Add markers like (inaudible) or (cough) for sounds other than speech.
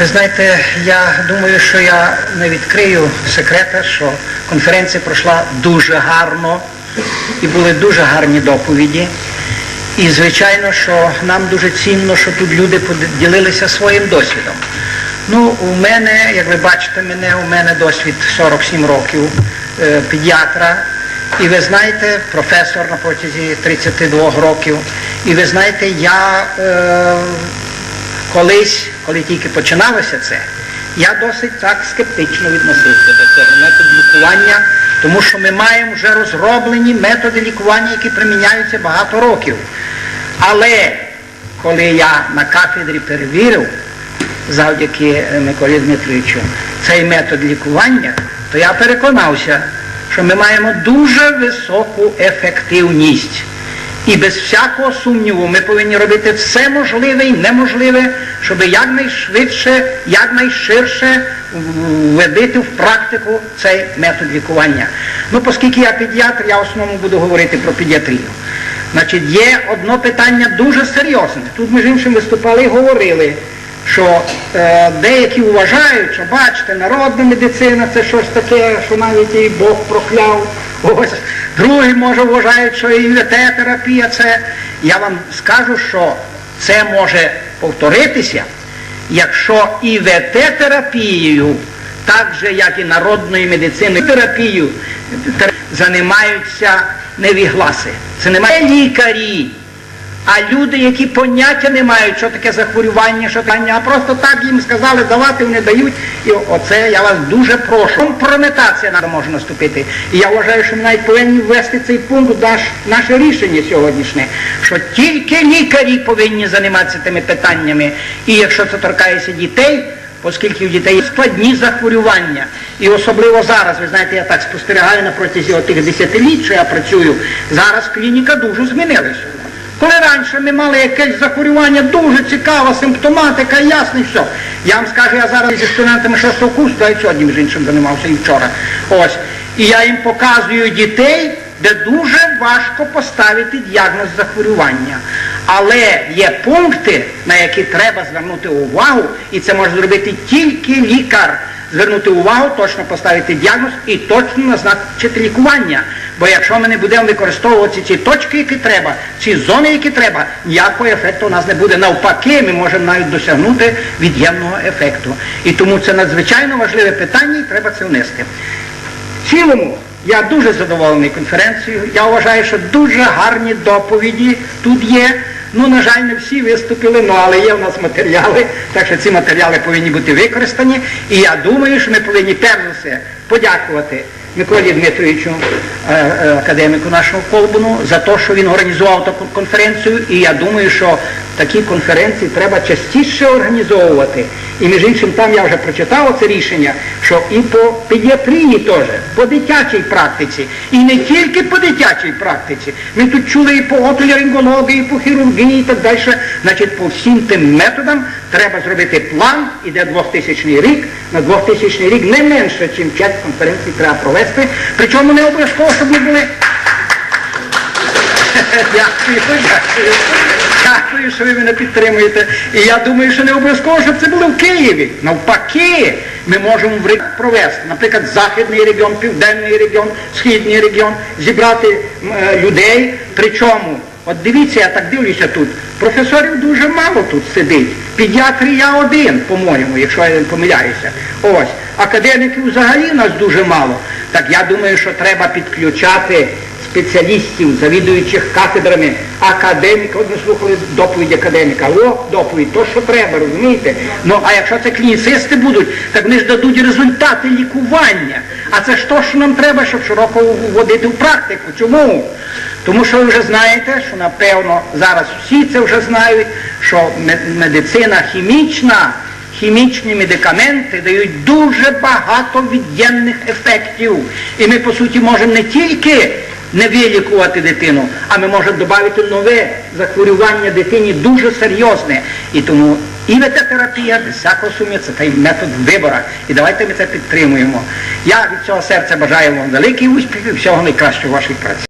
Ви знаєте, я думаю, що я не відкрию секрета, що конференція пройшла дуже гарно і були дуже гарні доповіді. І звичайно, що нам дуже цінно, що тут люди поділилися своїм досвідом. Ну, у мене, як ви бачите мене, у мене досвід 47 років е, педіатра. І ви знаєте, професор на протязі 32 років. І ви знаєте, я е, колись, коли тільки починалося це, я досить так скептично відносився до цього методу лікування, тому що ми маємо вже розроблені методи лікування, які приміняються багато років. Але коли я на кафедрі перевірив, завдяки Миколі Дмитровичу, цей метод лікування, то я переконався, що ми маємо дуже високу ефективність. І без всякого сумніву ми повинні робити все можливе і неможливе, щоб якнайшвидше, якнайширше введити в практику цей метод лікування. Ну, оскільки я педіатр, я в основному буду говорити про педіатрію. Значить, є одно питання дуже серйозне. Тут, між іншим, виступали і говорили, що е, деякі вважають, що бачите, народна медицина це щось таке, що навіть і Бог прокляв. Ось. Другі, може, вважають, що і ВТ-терапія це. Я вам скажу, що це може повторитися, якщо і ВТ-терапією, так же, як і народною медициною, терапією займаються невігласи. Це немає лікарі. А люди, які поняття не мають, що таке захворювання, що таке, а просто так їм сказали, давати вони дають. І оце я вас дуже прошу. Компрометація нам може наступити. І я вважаю, що ми навіть повинні ввести цей пункт наш, наше рішення сьогоднішнє, що тільки лікарі повинні займатися тими питаннями. І якщо це торкається дітей, оскільки в дітей є складні захворювання. І особливо зараз, ви знаєте, я так спостерігаю на протязі тих десятиліть, що я працюю, зараз клініка дуже змінилася. Коли раніше ми мали якесь захворювання, дуже цікава симптоматика, ясно все. Я вам скажу, я зараз зі студентами 6 курсу, й сьогодні між іншим займався і вчора. Ось. І я їм показую дітей, де дуже важко поставити діагноз захворювання. Але є пункти, на які треба звернути увагу, і це може зробити тільки лікар. Звернути увагу, точно поставити діагноз і точно назначити лікування. Бо якщо ми не будемо використовувати ці точки, які треба, ці зони, які треба, ніякого ефекту у нас не буде. Навпаки, ми можемо навіть досягнути від'ємного ефекту. І тому це надзвичайно важливе питання і треба це внести. В цілому, я дуже задоволений конференцією. Я вважаю, що дуже гарні доповіді тут є. Ну, на жаль, не всі виступили, ну, але є в нас матеріали, так що ці матеріали повинні бути використані. І я думаю, що ми повинні перш за все подякувати Миколі Дмитровичу, е, е, академіку нашого Колбуну, за те, що він організував таку конференцію. І я думаю, що такі конференції треба частіше організовувати. І між іншим, там я вже прочитав це рішення, що і по педіатрії теж, по дитячій практиці, і не тільки по дитячій практиці. Ми тут чули і по отоларингології, і по хірургії і так далі. Значить, по всім тим методам треба зробити план, іде 2000 рік, на 2000 рік не менше, ніж 5 конференцій треба провести. Причому не обов'язково, щоб ми були. (laughs) Дякую, дякую. Дякую, що ви мене підтримуєте. І я думаю, що не обов'язково, щоб це було в Києві. Навпаки, ми можемо провести, наприклад, західний регіон, південний регіон, східний регіон, зібрати е, людей. Причому, от дивіться, я так дивлюся тут, професорів дуже мало тут сидить. Педіатрія один, по-моєму, якщо я не помиляюся. Ось. Академіків взагалі нас дуже мало. Так я думаю, що треба підключати спеціалістів, завідуючих кафедрами, академіка, от ми слухали доповідь академіка, о, доповідь, то, що треба, розумієте? Ну, а якщо це клініцисти будуть, так вони ж дадуть результати лікування. А це ж то, що нам треба, щоб широко вводити в практику. Чому? Тому що ви вже знаєте, що напевно зараз всі це вже знають, що медицина хімічна, хімічні медикаменти дають дуже багато від'ємних ефектів. І ми, по суті, можемо не тільки не вилікувати дитину, а ми можемо додати нове захворювання дитині дуже серйозне. І тому і вететерапія, без всякого сумніву, це той метод вибора. І давайте ми це підтримуємо. Я від цього серця бажаю вам великих успіхів, всього найкращого в вашій праці.